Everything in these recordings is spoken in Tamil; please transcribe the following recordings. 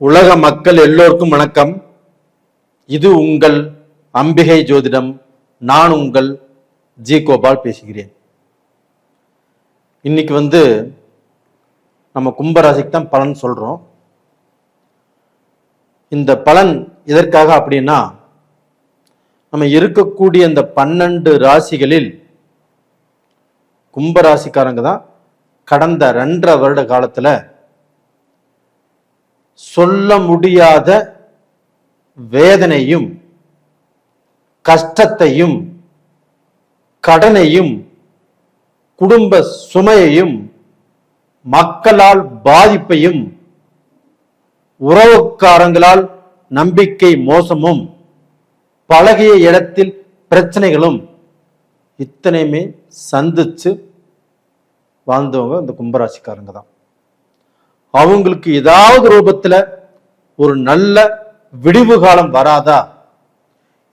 உலக மக்கள் எல்லோருக்கும் வணக்கம். இது உங்கள் அம்பிகை ஜோதிடம். நான் உங்கள் ஜி கோபால் பேசுகிறேன். இன்னைக்கு வந்து நம்ம கும்பராசிக்கு தான் பலன் சொல்றோம். இந்த பலன் எதற்காக அப்படின்னா நம்ம இருக்கக்கூடிய இந்த பன்னெண்டு ராசிகளில் கும்பராசிக்காரங்க தான் கடந்த ரெண்டரை வருட காலத்துல சொல்ல முடியாத வேதனையும் கஷ்டத்தையும் கடனையும் குடும்ப சுமையையும் மக்களால் பாதிப்பையும் உறவுக்காரங்களால் நம்பிக்கை மோசமும் பழகிய இடத்தில் பிரச்சனைகளும் இத்தனையுமே சந்திச்சு வாழ்ந்தவங்க இந்த கும்பராசிக்காரங்க தான். அவங்களுக்கு ஏதாவது ரூபத்துல ஒரு நல்ல விடிவு காலம் வராதா?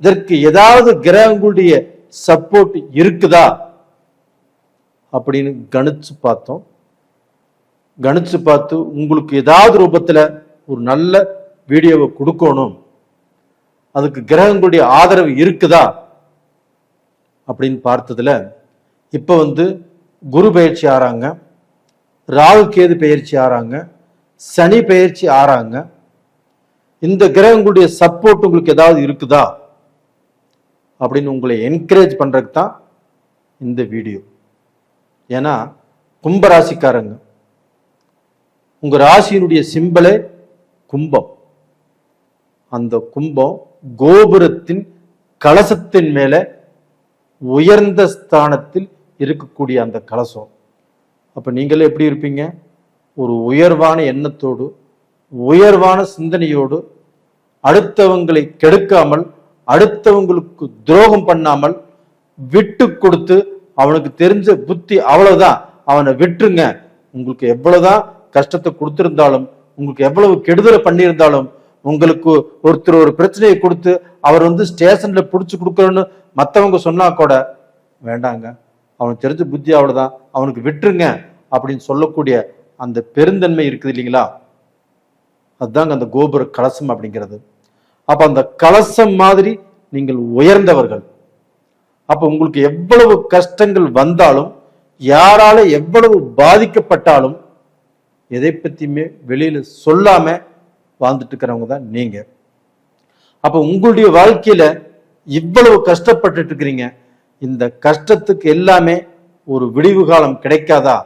இதற்கு ஏதாவது கிரகங்களுடைய சப்போர்ட் இருக்குதா? அப்படின்னு கணிச்சு பார்த்தோம். கணிச்சு பார்த்து உங்களுக்கு ஏதாவது ரூபத்துல ஒரு நல்ல வீடியோவை கொடுக்கணும். அதுக்கு கிரகங்களுடைய ஆதரவு இருக்குதா? அப்படின்னு பார்த்ததுல இப்ப வந்து குரு பயிற்சி ஆறாங்க. ராகு கேது பயிற்சி ஆறாங்க. சனி பயிற்சி ஆறாங்க. இந்த கிரகங்களுடைய சப்போர்ட் உங்களுக்கு ஏதாவது இருக்குதா? அப்படின்னு உங்களை என்கரேஜ் பண்ணுறதுக்கு தான் இந்த வீடியோ ஏன்னா கும்பராசிக்காரங்க உங்கள் ராசியினுடைய சிம்பலே கும்பம். அந்த கும்பம் கோபுரத்தின் கலசத்தின் மேலே உயர்ந்த ஸ்தானத்தில் இருக்கக்கூடிய அந்த கலசம். அப்போ நீங்களே எப்படி இருப்பீங்க? ஒரு உயர்வான எண்ணத்தோடு உயர்வான சிந்தனையோடு அடுத்தவங்களை கெடுக்காமல் அடுத்தவங்களுக்கு துரோகம் பண்ணாமல் விட்டு கொடுத்து அவனுக்கு தெரிஞ்ச புத்தி அவ்வளவுதான். அவனை விட்டுருங்க. உங்களுக்கு எவ்வளவுதான் கஷ்டத்தை கொடுத்திருந்தாலும் உங்களுக்கு எவ்வளவு கெடுதலை பண்ணியிருந்தாலும் உங்களுக்கு ஒருத்தர் ஒரு பிரச்சனையை கொடுத்து அவர் வந்து ஸ்டேஷன்ல பிடிச்சி கொடுக்கறன்னு மற்றவங்க சொன்னா கூட வேண்டாங்க. அவனுக்கு தெரிஞ்ச புத்தி அவ்வளோதான் அவனுக்கு விட்டுருங்க அப்படின்னு சொல்லக்கூடிய அந்த பெருந்தன்மை இருக்குது இல்லைங்களா? அதுதாங்க அந்த கோபுர கலசம் அப்படிங்கிறது. அப்போ அந்த கலசம் மாதிரி நீங்கள் உயர்ந்தவர்கள். அப்போ உங்களுக்கு எவ்வளவு கஷ்டங்கள் வந்தாலும் யாரால எவ்வளவு பாதிக்கப்பட்டாலும் எதை பற்றியுமே வெளியில் சொல்லாம வாழ்ந்துட்டு இருக்கிறவங்க தான் நீங்க. அப்போ உங்களுடைய வாழ்க்கையில இவ்வளவு கஷ்டப்பட்டுட்டு இருக்கிறீங்க இந்த கஷ்டத்துக்கு எல்லாமே ஒரு விடிவு காலம் கிடைக்காதா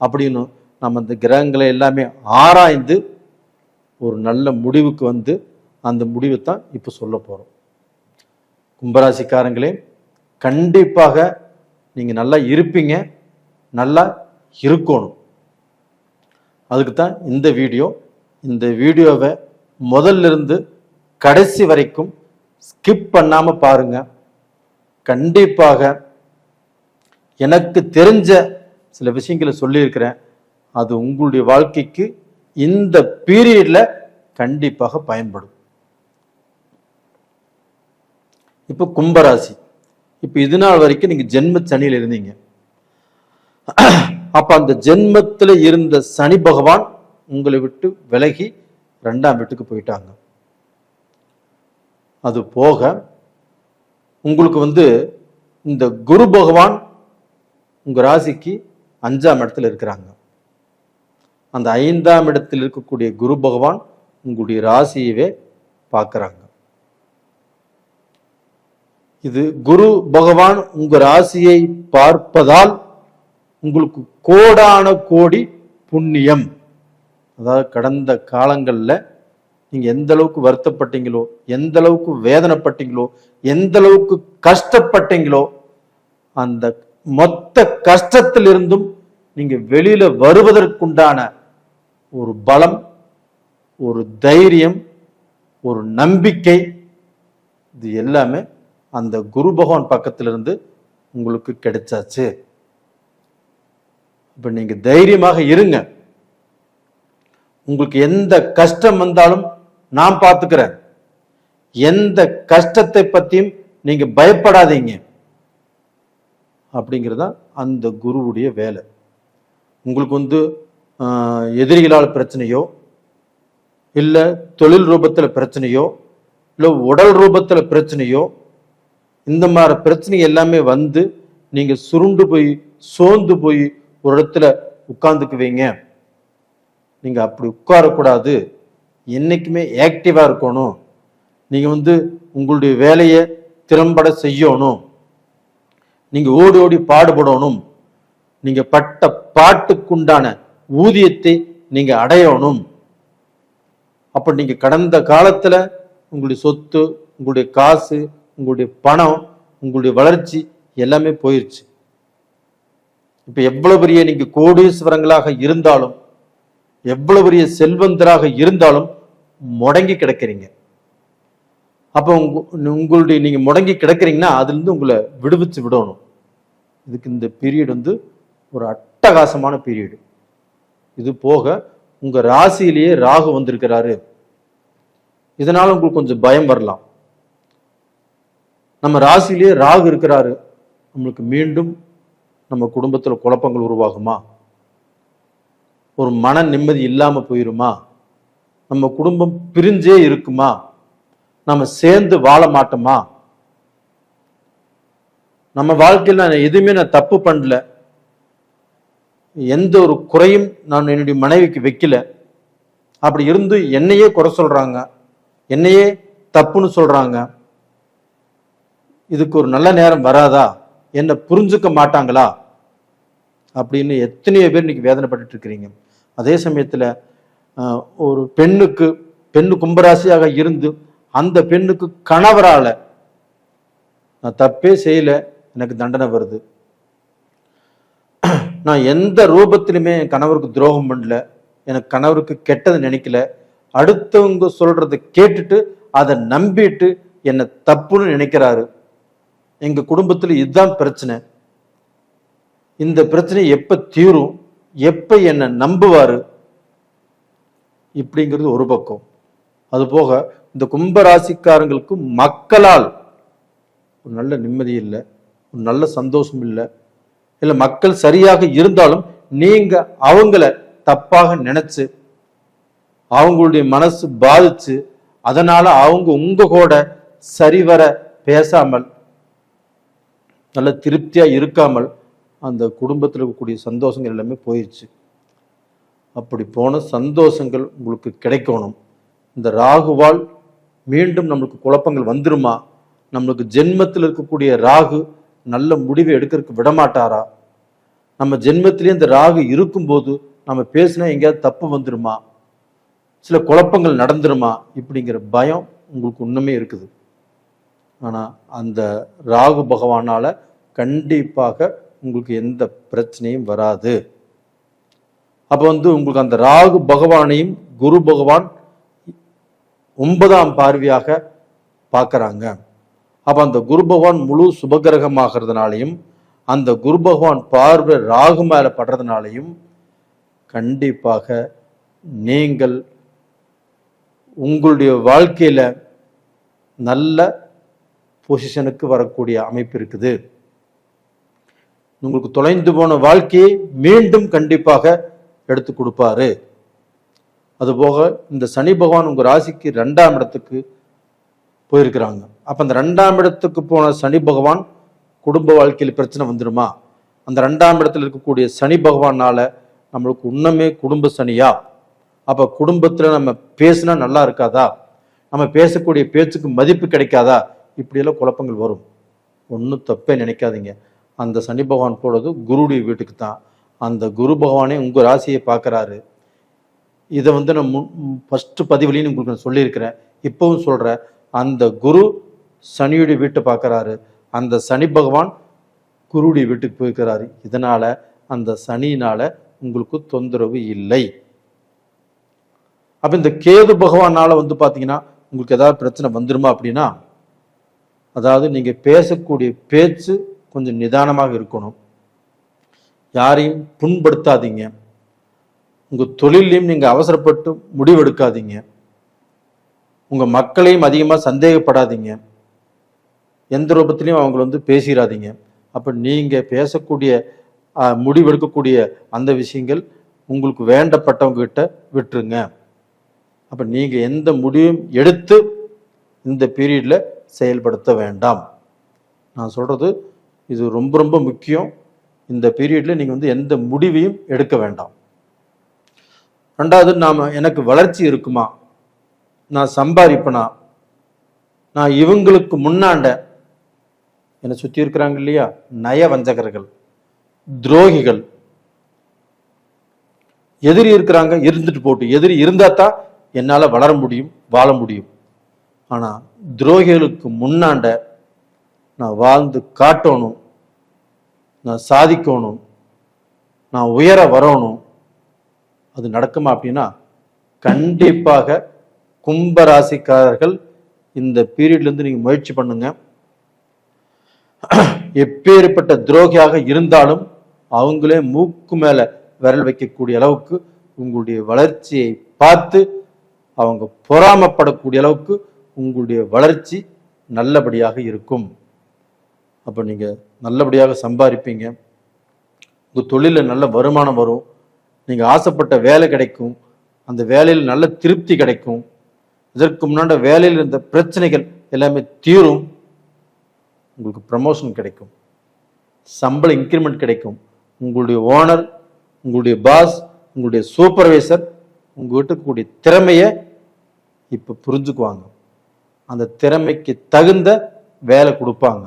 அப்படின்னு நம்ம இந்த கிரகங்களை எல்லாமே ஆராய்ந்து ஒரு நல்ல முடிவுக்கு வந்து அந்த முடிவை தான் இப்போ சொல்ல போகிறோம் கும்பராசிக்காரங்களே கண்டிப்பாக நீங்கள் நல்லா இருப்பீங்க நல்லா இருக்கணும். அதுக்கு தான் இந்த வீடியோ இந்த வீடியோவை முதல்ல இருந்து கடைசி வரைக்கும் ஸ்கிப் பண்ணாமல் பாருங்கள் கண்டிப்பாக எனக்கு தெரிஞ்ச சில விஷயங்களை சொல்லியிருக்கிறேன். அது உங்களுடைய வாழ்க்கைக்கு இந்த பீரியட்ல கண்டிப்பாக பயன்படும். இப்போ கும்பராசி. இப்போ இது நாள் வரைக்கும் நீங்க ஜென்ம சனியில் இருந்தீங்க. அப்ப அந்த ஜென்மத்தில் இருந்த சனி பகவான் உங்களை விட்டு விலகி ரெண்டாம் வீட்டுக்கு போயிட்டாங்க. அது போக உங்களுக்கு வந்து இந்த குரு பகவான் உங்கள் ராசிக்கு அஞ்சாம் இடத்துல இருக்கிறாங்க. அந்த ஐந்தாம் இடத்தில் இருக்கக்கூடிய குரு பகவான் உங்களுடைய ராசியவே பார்க்குறாங்க. இது குரு பகவான் உங்கள் ராசியை பார்ப்பதால் உங்களுக்கு கோடான கோடி புண்ணியம். அதாவது கடந்த காலங்களில் நீங்க எந்த அளவுக்கு வருத்தப்பட்டீங்களோ எந்த அளவுக்கு வேதனைப்பட்டீங்களோ எந்த அளவுக்கு கஷ்டப்பட்டீங்களோ அந்த மொத்த கஷ்டத்திலிருந்தும் நீங்க வெளியில வருவதற்குண்டான ஒரு பலம் ஒரு தைரியம் ஒரு நம்பிக்கை இது எல்லாமே அந்த குரு பகவான் பக்கத்திலிருந்து உங்களுக்கு கிடைச்சாச்சு. இப்ப நீங்க தைரியமாக இருங்க. உங்களுக்கு எந்த கஷ்டம் வந்தாலும் நான் பார்த்துக்கிறேன். எந்த கஷ்டத்தை பத்தியும் நீங்க பயப்படாதீங்க. அப்படிங்கிறது தான் அந்த குருவுடைய வேலை. உங்களுக்கு வந்து எதிரிகளால் பிரச்சனையோ இல்லை தொழில் ரூபத்தில் பிரச்சனையோ இல்லை உடல் ரூபத்தில் பிரச்சனையோ இந்த மாதிரி பிரச்சனை எல்லாமே வந்து நீங்கள் சுருண்டு போய் சோர்ந்து போய் ஒரு இடத்துல உட்கார்ந்துக்குவீங்க. நீங்கள் அப்படி உட்காரக்கூடாது. என்றைக்குமே ஆக்டிவாக இருக்கணும். நீங்கள் வந்து உங்களுடைய வேலையை திறம்பட செய்யணும். நீங்கள் ஓடி ஓடி பாடுபடணும். நீங்கள் பட்ட பாட்டுக்குண்டான ஊதியத்தை நீங்கள் அடையணும். அப்போ நீங்கள் கடந்த காலத்தில் உங்களுடைய சொத்து உங்களுடைய காசு உங்களுடைய பணம் உங்களுடைய வளர்ச்சி எல்லாமே போயிடுச்சு இப்போ எவ்வளோ பெரிய நீங்கள் கோடீஸ்வரங்களாக இருந்தாலும் எவ்வளவு பெரிய செல்வந்தராக இருந்தாலும் முடங்கி கிடக்கிறீங்க. அப்போ உங்களுடைய நீங்கள் முடங்கி கிடக்கிறீங்கன்னா அதுலேருந்து உங்களை விடுவிச்சு விடணும். இதுக்கு இந்த பீரியட் வந்து ஒரு அட்டகாசமான பீரியடு இது போக உங்கள் ராசியிலேயே ராகு வந்திருக்கிறாரு. இதனால் உங்களுக்கு கொஞ்சம் பயம் வரலாம். நம்ம ராசியிலேயே ராகு இருக்கிறாரு. நம்மளுக்கு மீண்டும் நம்ம குடும்பத்தில் குழப்பங்கள் உருவாகுமா? ஒரு மன நிம்மதி இல்லாமல் போயிருமா? நம்ம குடும்பம் பிரிஞ்சே இருக்குமா? நம்ம சேர்ந்து வாழ மாட்டோமா? நம்ம வாழ்க்கையில் நான் எதுவுமே நான் தப்பு பண்ணல. எந்த ஒரு குறையும் நான் என்னுடைய மனைவிக்கு வைக்கல. அப்படி இருந்து என்னையே குறை சொல்றாங்க. என்னையே தப்புன்னு சொல்றாங்க. இதுக்கு ஒரு நல்ல நேரம் வராதா? என்னை புரிஞ்சுக்க மாட்டாங்களா? அப்படின்னு எத்தனையோ பேர் இன்னைக்கு வேதனைப்பட்டு இருக்கிறீங்க. அதே சமயத்துல ஒரு பெண்ணுக்கு பெண்ணு கும்பராசியாக இருந்து அந்த பெண்ணுக்கு கணவரால நான் தப்பே செய்யல எனக்கு தண்டனை வருது. நான் எந்த ரூபத்திலுமே என் கணவருக்கு துரோகம் பண்ணல எனக்கு கணவருக்கு கெட்டது நினைக்கல. அடுத்தவங்க சொல்கிறத கேட்டுட்டு அதை நம்பிட்டு என்னை தப்புன்னு நினைக்கிறாரு. எங்க குடும்பத்தில் இதுதான் பிரச்சனை. இந்த பிரச்சனை எப்ப தீரும் எப்ப என்னை நம்புவாரு இப்படிங்கிறது ஒரு பக்கம். அது போக இந்த கும்ப ராசிக்காரங்களுக்கு மக்களால் ஒரு நல்ல நிம்மதி இல்லை ஒரு நல்ல சந்தோஷம் இல்லை இல்லை மக்கள் சரியாக இருந்தாலும் நீங்கள் அவங்கள தப்பாக நினச்சி அவங்களுடைய மனசு பாதிச்சு அதனால் அவங்க உங்கள் கூட சரிவர பேசாமல் நல்ல திருப்தியாக இருக்காமல் அந்த குடும்பத்தில் இருக்கக்கூடிய சந்தோஷங்கள் எல்லாமே போயிடுச்சு அப்படி போன சந்தோஷங்கள் உங்களுக்கு கிடைக்கணும். இந்த ராகுவால் மீண்டும் நம்மளுக்கு குழப்பங்கள் வந்துருமா? நம்மளுக்கு ஜென்மத்தில் இருக்கக்கூடிய ராகு நல்ல முடிவை எடுக்கிறதுக்கு விடமாட்டாரா? நம்ம ஜென்மத்திலே இந்த ராகு இருக்கும்போது நம்ம பேசினா எங்கேயாவது தப்பு வந்துருமா? சில குழப்பங்கள் நடந்துருமா? இப்படிங்கிற பயம் உங்களுக்கு இன்னுமே இருக்குது. ஆனால் அந்த ராகு பகவானால் கண்டிப்பாக உங்களுக்கு எந்த பிரச்சனையும் வராது. அப்போ வந்து உங்களுக்கு அந்த ராகு பகவானையும் குரு பகவான் ஒன்பதாம் பார்வையாக பார்க்குறாங்க. அப்போ அந்த குரு பகவான் முழு சுபகிரகமாகிறதுனாலையும் அந்த குரு பகவான் பார்வை ராகு மேலே படுறதுனாலையும் கண்டிப்பாக நீங்கள் உங்களுடைய வாழ்க்கையில் நல்ல பொசிஷனுக்கு வரக்கூடிய அமைப்பு இருக்குது. உங்களுக்கு தொலைந்து போன வாழ்க்கையை மீண்டும் கண்டிப்பாக எடுத்து கொடுப்பாரு. அதுபோக இந்த சனி பகவான் உங்கள் ராசிக்கு ரெண்டாம் இடத்துக்கு போயிருக்கிறாங்க. அப்போ அந்த ரெண்டாம் இடத்துக்கு போன சனி பகவான் குடும்ப வாழ்க்கையில் பிரச்சனை வந்துடுமா அந்த ரெண்டாம் இடத்துல இருக்கக்கூடிய சனி பகவானால் நம்மளுக்கு இன்னுமே குடும்ப சனியா? அப்போ குடும்பத்தில் நம்ம பேசினா நல்லா இருக்காதா? நம்ம பேசக்கூடிய பேச்சுக்கு மதிப்பு கிடைக்காதா? இப்படியெல்லாம் குழப்பங்கள் வரும். ஒன்றும் தப்பே நினைக்காதீங்க. அந்த சனி பகவான் போறது குருடைய வீட்டுக்கு தான். அந்த குரு பகவானே உங்கள் ராசியை பார்க்குறாரு. இதை வந்து நான் ஃபஸ்ட்டு பதிவுலையும் உங்களுக்கு நான் சொல்லியிருக்கிறேன். இப்போவும் சொல்கிறேன் அந்த குரு சனியுடைய வீட்டை பார்க்குறாரு. அந்த சனி பகவான் குருடைய வீட்டுக்கு போயிருக்கிறாரு. இதனால் அந்த சனியினால் உங்களுக்கு தொந்தரவு இல்லை. அப்போ இந்த கேது பகவானால் வந்து பார்த்தீங்கன்னா உங்களுக்கு ஏதாவது பிரச்சனை வந்துருமா அப்படின்னா அதாவது நீங்கள் பேசக்கூடிய பேச்சு கொஞ்சம் நிதானமாக இருக்கணும். யாரையும் புண்படுத்தாதீங்க. உங்கள் தொழிலையும் நீங்கள் அவசரப்பட்டு முடிவெடுக்காதீங்க. உங்கள் மக்களையும் அதிகமாக சந்தேகப்படாதீங்க. எந்த ரூபத்திலையும் அவங்கள வந்து பேசிடாதீங்க அப்போ நீங்கள் பேசக்கூடிய முடிவெடுக்கக்கூடிய அந்த விஷயங்கள் உங்களுக்கு வேண்டப்பட்டவங்ககிட்ட விட்டுருங்க. அப்போ நீங்கள் எந்த முடிவும் எடுத்து இந்த பீரியடில் செயல்படுத்த வேண்டாம். நான் சொல்கிறது இது ரொம்ப ரொம்ப முக்கியம். இந்த பீரியட்ல நீங்க வந்து எந்த முடிவையும் எடுக்க வேண்டாம். ரெண்டாவது நாம எனக்கு வளர்ச்சி இருக்குமா? நான் சம்பாதிப்பனா? நான் இவங்களுக்கு முன்னாண்ட என்னை சுத்தி இருக்கிறாங்க இல்லையா? நய வஞ்சகர்கள் துரோகிகள். எதிரி இருக்கிறாங்க இருந்துட்டு போட்டு. எதிரி இருந்தா தான் என்னால வளர முடியும் வாழ முடியும். ஆனா துரோகிகளுக்கு முன்னாண்ட நான் வாழ்ந்து காட்டணும். நான் சாதிக்கணும். நான் உயர வரணும். அது நடக்குமா அப்படின்னா கண்டிப்பாக கும்பராசிக்காரர்கள் இந்த பீரியட்லேருந்து நீங்கள் முயற்சி பண்ணுங்க. எப்பேற்பட்ட துரோகியாக இருந்தாலும் அவங்களே மூக்கு மேலே விரல் வைக்கக்கூடிய அளவுக்கு உங்களுடைய வளர்ச்சியை பார்த்து அவங்க பொறாமப்படக்கூடிய அளவுக்கு உங்களுடைய வளர்ச்சி நல்லபடியாக இருக்கும். அப்போ நீங்கள் நல்லபடியாக சம்பாதிப்பீங்க உங்கள் தொழிலில் நல்ல வருமானம் வரும். நீங்கள் ஆசைப்பட்ட வேலை கிடைக்கும். அந்த வேலையில் நல்ல திருப்தி கிடைக்கும். இதற்கு முன்னாடி வேலையில் இருந்த பிரச்சனைகள் எல்லாமே தீரும். உங்களுக்கு ப்ரமோஷன் கிடைக்கும். சம்பள இன்க்ரிமெண்ட் கிடைக்கும். உங்களுடைய ஓனர் உங்களுடைய பாஸ் உங்களுடைய சூப்பர்வைசர் உங்கள்கிட்ட கூடிய திறமையை இப்போ புரிஞ்சுக்குவாங்க. அந்த திறமைக்கு தகுந்த வேலை கொடுப்பாங்க.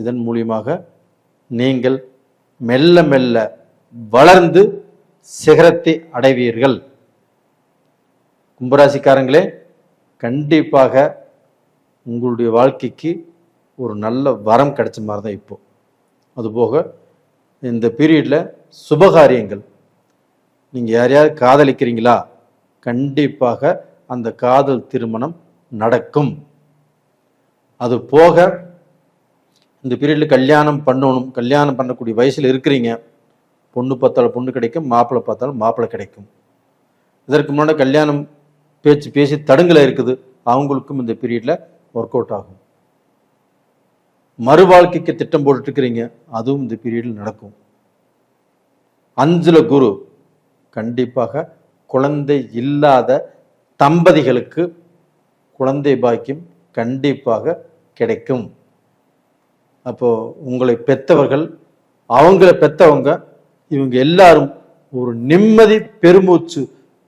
இதன் மூலியமாக நீங்கள் மெல்ல மெல்ல வளர்ந்து சிகரத்தை அடைவீர்கள். கும்பராசிக்காரங்களே கண்டிப்பாக உங்களுடைய வாழ்க்கைக்கு ஒரு நல்ல வரம் கிடைச்ச மாதிரி தான் இப்போது அதுபோக இந்த பீரியடில் சுபகாரியங்கள். நீங்கள் யாரையாவது காதலிக்கிறீங்களா? கண்டிப்பாக அந்த காதல் திருமணம் நடக்கும். அது போக இந்த பீரியடில் கல்யாணம் பண்ணணும். கல்யாணம் பண்ணக்கூடிய வயசில் இருக்கிறீங்க. பொண்ணு பார்த்தாலும் பொண்ணு கிடைக்கும். மாப்பிள்ளை பார்த்தாலும் மாப்பிள்ளை கிடைக்கும். இதற்கு முன்னாடி கல்யாணம் பேச்சு பேசி தடுங்கலை இருக்குது. அவங்களுக்கும் இந்த பீரியடில் ஒர்க் அவுட் ஆகும். மறுவாழ்க்கைக்கு திட்டம் போட்டுட்டு இருக்கிறீங்க. அதுவும் இந்த பீரியடில் நடக்கும். அஞ்சுல குரு. கண்டிப்பாக குழந்தை இல்லாத தம்பதிகளுக்கு குழந்தை பாக்கியம் கண்டிப்பாக கிடைக்கும். அப்போது உங்களை பெற்றவர்கள் அவங்கள பெற்றவங்க இவங்க எல்லாரும் ஒரு நிம்மதி பெருமூச்சு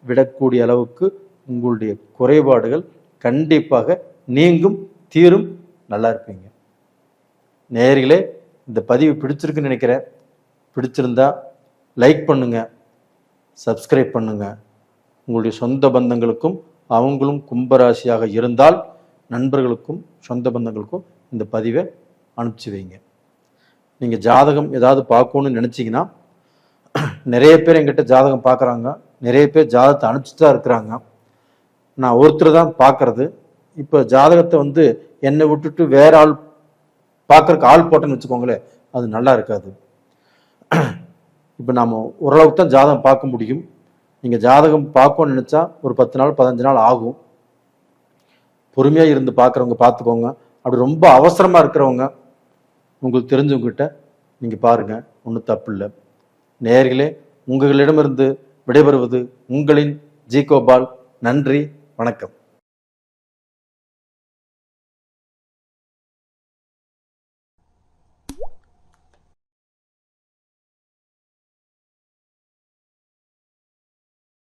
விடக்கூடிய அளவுக்கு உங்களுடைய குறைபாடுகள் கண்டிப்பாக நீங்கும் தீரும். நல்லா இருப்பீங்க. நேர்களே இந்த பதிவு பிடிச்சிருக்குன்னு நினைக்கிறேன். பிடிச்சிருந்தா லைக் பண்ணுங்க சப்ஸ்கிரைப் பண்ணுங்க. உங்களுடைய சொந்த பந்தங்களுக்கும் அவங்களும் கும்பராசியாக இருந்தால் நண்பர்களுக்கும் சொந்த பந்தங்களுக்கும் இந்த பதிவை அனுப்பிச்சு வைங்க. நீங்கள் ஜாதகம் ஏதாவது பார்க்கணும்னு நினச்சிங்கன்னா நிறைய பேர் எங்கிட்ட ஜாதகம் பார்க்குறாங்க. நிறைய பேர் ஜாதகத்தை அனுப்பிச்சு தான் இருக்கிறாங்க. நான் ஒருத்தர் தான் பார்க்குறது. இப்போ ஜாதகத்தை வந்து என்னை விட்டுட்டு வேற ஆள் பார்க்குறக்கு ஆள் போட்டேன்னு வச்சுக்கோங்களேன் அது நல்லா இருக்காது. இப்போ நாம் ஓரளவுக்கு தான் ஜாதகம் பார்க்க முடியும். நீங்கள் ஜாதகம் பார்க்கணும்னு நினச்சா ஒரு பத்து நாள் பதினஞ்சு நாள் ஆகும். பொறுமையாக இருந்து பார்க்குறவங்க பார்த்துக்கோங்க. அப்படி ரொம்ப அவசரமாக இருக்கிறவங்க உங்களுக்கு தெரிஞ்சவங்ககிட்ட நீங்கள் பாருங்கள் ஒன்றும் தப்பு இல்லை நேர்களே உங்களிடமிருந்து விடைபெறுவது உங்களின் ஜி கோபால் நன்றி வணக்கம்.